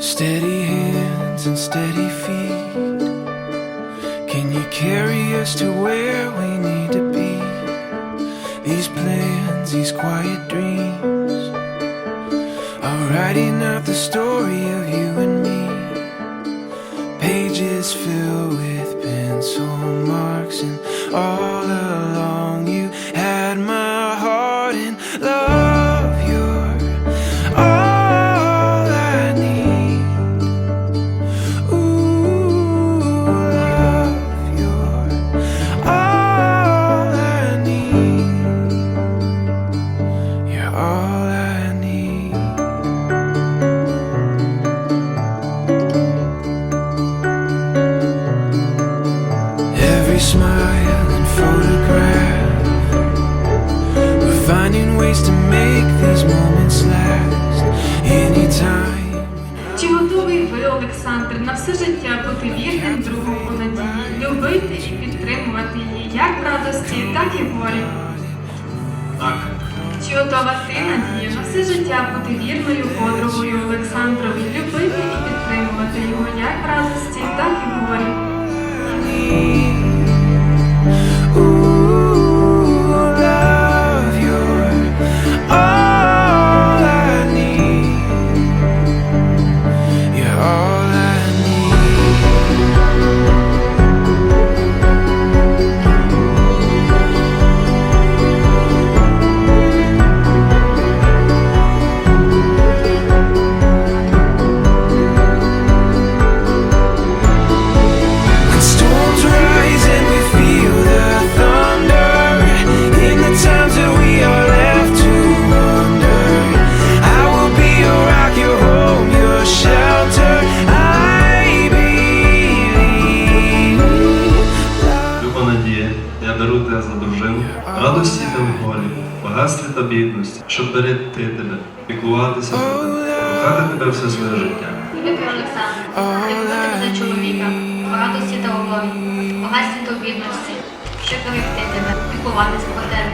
Steady hands and steady feet. Can you carry us to where we need to be? These plans, these quiet dreams are writing out the story of you and me. Pages filled with pencil marks, and all along you Every smile and photograph. We're finding ways to make these moments last. Anytime. Чи готовий ви, Олександр, на все життя бути вірним другу у надії, любити і підтримувати її як в радості, так і в горі? Так, Чи готова ти, Надія, на все життя бути вірною подругою Олександрові, любити і підтримувати його як в радості, так і в горі? Я за дружину, радості та горі, багатстві та бідності, щоб берегти тебе, піклуватися про тебе, кохати тебе все своє життя. Олександр, за чоловіка, радості та у горі, в багатстві та бідності, щоб берегти тебе, піклуватися про тебе